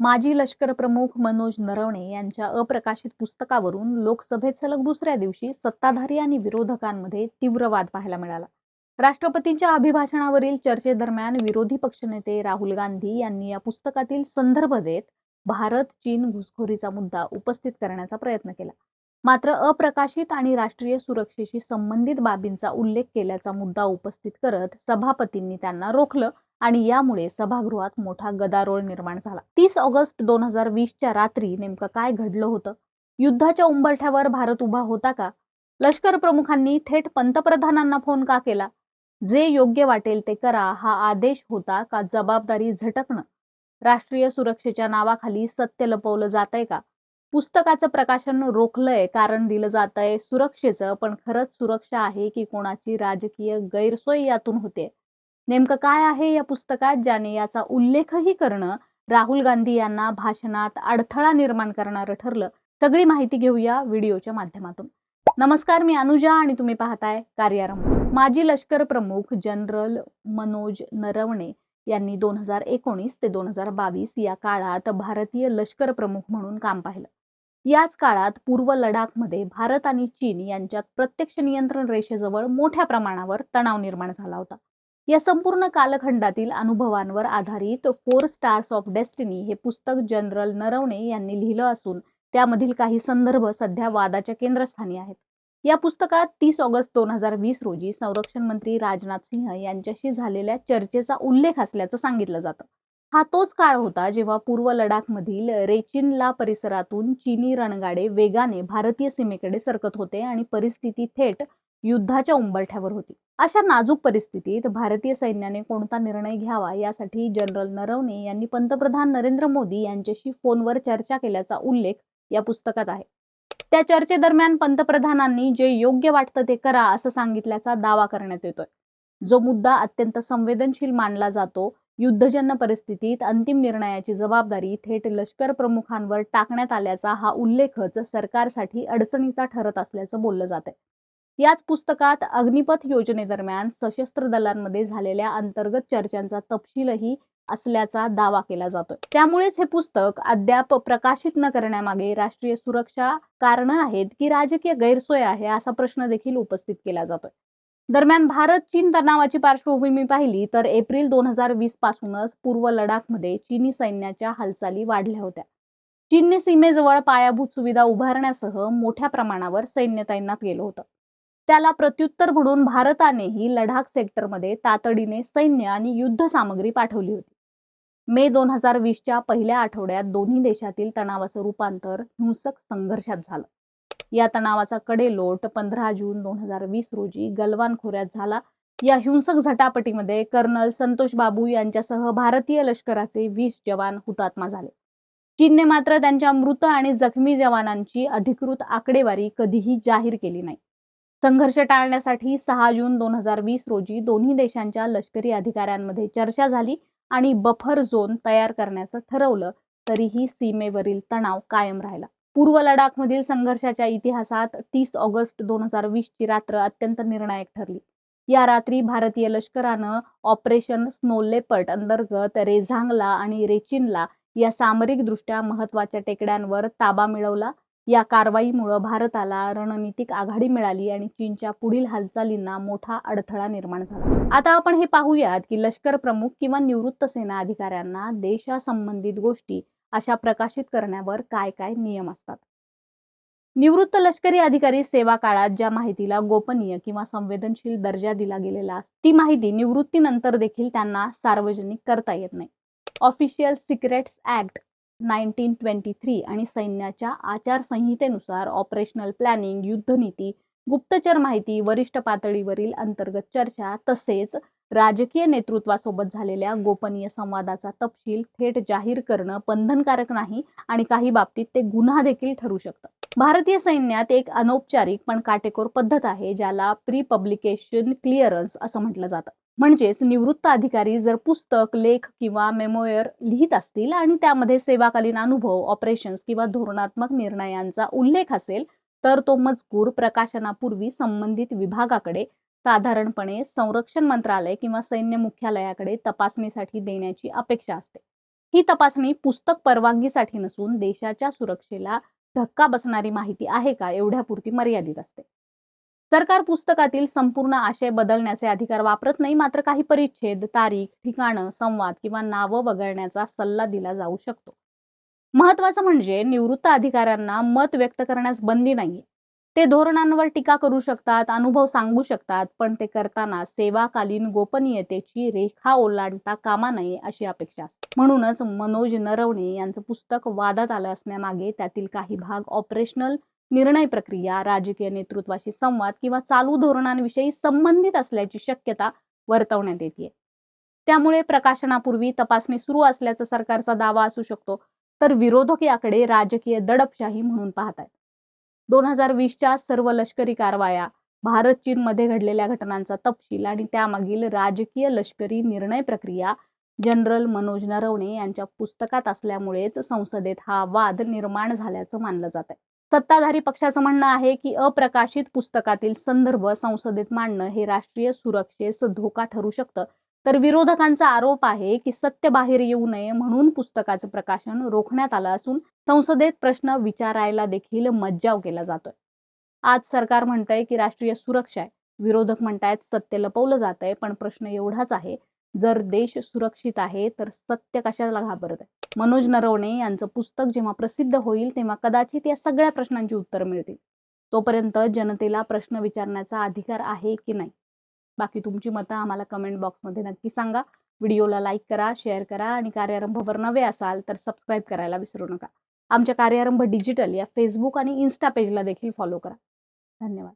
माजी लष्कर प्रमुख मनोज नरवणे यांच्या अप्रकाशित पुस्तकावरून लोकसभेत सलग दुसऱ्या दिवशी सत्ताधारी आणि विरोधकांमध्ये तीव्र वाद पाहायला मिळाला. राष्ट्रपतींच्या अभिभाषणावरील चर्चेदरम्यान विरोधी पक्षनेते राहुल गांधी यांनी या पुस्तकातील संदर्भ देत भारत चीन घुसखोरीचा मुद्दा उपस्थित करण्याचा प्रयत्न केला. मात्र अप्रकाशित आणि राष्ट्रीय सुरक्षेशी संबंधित बाबींचा उल्लेख केल्याचा मुद्दा उपस्थित करत सभापतींनी त्यांना रोखलं आणि यामुळे सभागृहात मोठा गदारोळ निर्माण झाला. तीस ऑगस्ट दोन हजार वीसच्या रात्री नेमकं काय घडलं होतं? युद्धाच्या उंबरठ्यावर भारत उभा होता का? लष्कर प्रमुखांनी थेट पंतप्रधानांना फोन का केला? जे योग्य वाटेल ते करा हा आदेश होता का जबाबदारी झटकणं? राष्ट्रीय सुरक्षेच्या नावाखाली सत्य लपवलं जातंय का? पुस्तकाचं प्रकाशन रोखलंय कारण दिलं जातंय सुरक्षेचं पण खरंच सुरक्षा आहे की कोणाची राजकीय गैरसोय यातून होते नेमकं काय आहे या पुस्तकात ज्याने याचा उल्लेखही करणं राहुल गांधी यांना भाषणात अडथळा निर्माण करणारं ठरलं? सगळी माहिती घेऊया व्हिडिओच्या माध्यमातून. नमस्कार मी अनुजा आणि तुम्ही पाहताय कार्यारंभ माजी लष्कर प्रमुख जनरल मनोज नरवणे यांनी दोन हजार एकोणीस ते दोन हजार बावीस या काळात भारतीय लष्कर प्रमुख म्हणून काम पाहिलं. याच काळात पूर्व लडाखमध्ये भारत आणि चीन यांच्यात प्रत्यक्ष नियंत्रण रेषेजवळ मोठ्या प्रमाणावर तणाव निर्माण झाला होता. या संपूर्ण कालखंडातील अनुभवांवर आधारित फोर स्टार्स ऑफ डेस्टिनी हे पुस्तक जनरल नरवणे यांनी लिहिलं असून त्यामधील काही संदर्भ सध्या वादाच्या केंद्रस्थानी आहेत. या पुस्तकात तीस ऑगस्ट दोन हजार वीस रोजी संरक्षण मंत्री राजनाथ सिंह यांच्याशी झालेल्या चर्चेचा उल्लेख असल्याचं सांगितलं जातं. हा तोच काळ होता जेव्हा पूर्व लडाखमधील रेचिनला परिसरातून चीनी रणगाडे वेगाने भारतीय सीमेकडे सरकत होते आणि परिस्थिती थेट युद्धाच्या उंबरठ्यावर होती. अशा नाजूक परिस्थितीत भारतीय सैन्याने कोणता निर्णय घ्यावा यासाठी जनरल नरवणे यांनी पंतप्रधान नरेंद्र मोदी यांच्याशी फोनवर चर्चा केल्याचा उल्लेख या पुस्तकात आहे. त्या चर्चेदरम्यान पंतप्रधानांनी जे योग्य वाटतं ते करा असं सांगितल्याचा दावा करण्यात येतोय. जो मुद्दा अत्यंत संवेदनशील मानला जातो युद्धजन्य परिस्थितीत अंतिम निर्णयाची जबाबदारी थेट लष्कर प्रमुखांवर टाकण्यात आल्याचा हा उल्लेखच सरकारसाठी अडचणीचा ठरत असल्याचं बोललं जात याच पुस्तकात अग्निपथ योजनेदरम्यान सशस्त्र दलांमध्ये झालेल्या अंतर्गत चर्चांचा तपशीलही असल्याचा दावा केला जातोय. त्यामुळेच हे पुस्तक अद्याप प्रकाशित न करण्यामागे राष्ट्रीय सुरक्षा कारण आहेत की राजकीय गैरसोय आहे असा प्रश्न देखील उपस्थित केला जातोय. दरम्यान भारत चीन तणावाची पार्श्वभूमी पाहिली तर एप्रिल दोन हजार वीस पासूनच पूर्व लडाखमध्ये चीनी सैन्याच्या हालचाली वाढल्या होत्या. चीनने सीमेजवळ पायाभूत सुविधा उभारण्यासह मोठ्या प्रमाणावर सैन्य तैनात केलं होतं. त्याला प्रत्युत्तर म्हणून भारतानेही लडाख सेक्टरमध्ये तातडीने सैन्य आणि युद्ध सामग्री पाठवली होती. मे दोन हजार वीसच्या पहिल्या आठवड्यात दोन्ही देशातील तणावाचं रूपांतर हिंसक संघर्षात झालं. या तणावाचा कडेलोट पंधरा जून दोन हजार वीस रोजी गलवान खोऱ्यात झाला. या हिंसक झटापटीमध्ये कर्नल संतोष बाबू यांच्यासह भारतीय लष्कराचे वीस जवान हुतात्मा झाले. चीनने मात्र त्यांच्या मृत आणि जखमी जवानांची अधिकृत आकडेवारी कधीही जाहीर केली नाही. संघर्ष टाळण्यासाठी सहा जून दोन हजार वीस रोजी दोन्ही देशांच्या लष्करी अधिकाऱ्यांमध्ये चर्चा झाली आणि बफर झोन तयार करण्याचं ठरवलं तरीही सीमेवरील तणाव कायम राहिला. पूर्व लडाखमधील संघर्षाच्या इतिहासात तीस ऑगस्ट दोन हजार वीसची रात्र अत्यंत निर्णायक ठरली. या रात्री भारतीय लष्करानं ऑपरेशन स्नो लेपर्ट अंतर्गत रेझांगला आणि रेचिनला या सामरिकदृष्ट्या महत्त्वाच्या टेकड्यांवर ताबा मिळवला या कारवाईमुळं भारताला रणनीतिक आघाडी मिळाली आणि चीनच्या पुढील हालचालींना मोठा अडथळा निर्माण झाला. आता आपण हे पाहूयात की लष्कर प्रमुख किंवा निवृत्त सेना अधिकाऱ्यांना देशासंबंधित गोष्टी अशा प्रकाशित करण्यावर काय काय नियम असतात? निवृत्त लष्करी अधिकारी सेवा काळात ज्या माहितीला गोपनीय किंवा संवेदनशील दर्जा दिला गेलेला ती माहिती निवृत्तीनंतर देखील त्यांना सार्वजनिक करता येत नाही. Official secrets act nineteen twenty three आणि सैन्याच्या आचारसंहितेनुसार ऑपरेशनल प्लॅनिंग युद्धनीती गुप्तचर माहिती वरिष्ठ पातळीवरील अंतर्गत चर्चा तसेच राजकीय नेतृत्वासोबत झालेल्या गोपनीय संवादाचा तपशील थेट जाहीर करणं बंधनकारक नाही आणि काही बाबतीत ते गुन्हा देखील ठरू शकतं. भारतीय सैन्यात एक अनौपचारिक पण काटेकोर पद्धत आहे ज्याला प्री पब्लिकेशन क्लिअरन्स असं म्हटलं जातं. म्हणजेच निवृत्त अधिकारी जर पुस्तक लेख किंवा मेमोयर लिहित असतील आणि त्यामध्ये सेवाकालीन अनुभव ऑपरेशन्स किंवा धोरणात्मक निर्णयांचा उल्लेख असेल तर तो मजकूर प्रकाशनापूर्वी संबंधित विभागाकडे साधारणपणे संरक्षण मंत्रालय किंवा सैन्य मुख्यालयाकडे तपासणीसाठी देण्याची अपेक्षा असते. ही तपासणी पुस्तक परवानगीसाठी नसून देशाच्या सुरक्षेला धक्का बसणारी माहिती आहे का एवढ्यापुरती मर्यादित असते. सरकार पुस्तकातील संपूर्ण आशय बदलण्याचे अधिकार वापरत नाही मात्र काही परिच्छेद तारीख ठिकाणं संवाद किंवा नावं वगळण्याचा सल्ला दिला जाऊ शकतो. महत्वाचं म्हणजे निवृत्त अधिकाऱ्यांना मत व्यक्त करण्यास बंदी नाहीये ते धोरणांवर टीका करू शकतात अनुभव सांगू शकतात पण ते करताना सेवाकालीन गोपनीयतेची रेखा ओलांडता कामा नये अशी अपेक्षा. असते म्हणूनच मनोज नरवणे यांचं पुस्तक वादात आलं असण्यामागे त्यातील काही भाग ऑपरेशनल निर्णय प्रक्रिया राजकीय नेतृत्वाशी संवाद किंवा चालू धोरणांविषयी संबंधित असल्याची शक्यता वर्तवण्यात येते. त्यामुळे प्रकाशनापूर्वी तपासणी सुरू असल्याचा सरकारचा दावा असू शकतो तर विरोधक याकडे राजकीय दडपशाही म्हणून पाहत आहेत दोन हजार वीसच्या सर्व लष्करी कारवाया भारत चीनमध्ये घडलेल्या घटनांचा तपशील आणि त्यामागील राजकीय लष्करी निर्णय प्रक्रिया जनरल मनोज नरवणे यांच्या पुस्तकात असल्यामुळेच संसदेत हा वाद निर्माण झाल्याचं मानलं जात आहे सत्ताधारी पक्षाचं म्हणणं आहे की अप्रकाशित पुस्तकातील संदर्भ संसदेत मांडणं हे राष्ट्रीय सुरक्षेस धोका ठरू शकतं. तर विरोधकांचा आरोप आहे की सत्य बाहेर येऊ नये म्हणून पुस्तकाचं प्रकाशन रोखण्यात आलं असून संसदेत प्रश्न विचारायला देखील मज्जाव केला जातोय. आज सरकार म्हणतंय की राष्ट्रीय सुरक्षा आहे. विरोधक म्हणतायत सत्य लपवलं जात आहे पण प्रश्न एवढाच आहे. जर देश सुरक्षित आहे तर सत्य कशाला घाबरत आहे मनोज नरवणे यांचं पुस्तक जेव्हा प्रसिद्ध होईल तेव्हा कदाचित या सगळ्या प्रश्नांची उत्तर मिळतील. तोपर्यंत जनतेला प्रश्न विचारण्याचा अधिकार आहे की नाही? बाकी तुमची मतं आम्हाला कमेंट बॉक्समध्ये नक्की सांगा. व्हिडिओला लाईक करा शेअर करा आणि कार्यारंभवर नवे असाल तर सबस्क्राईब करायला विसरू नका. आमच्या कार्यारंभ डिजिटल या फेसबुक आणि इन्स्टा पेजला देखील फॉलो करा. धन्यवाद.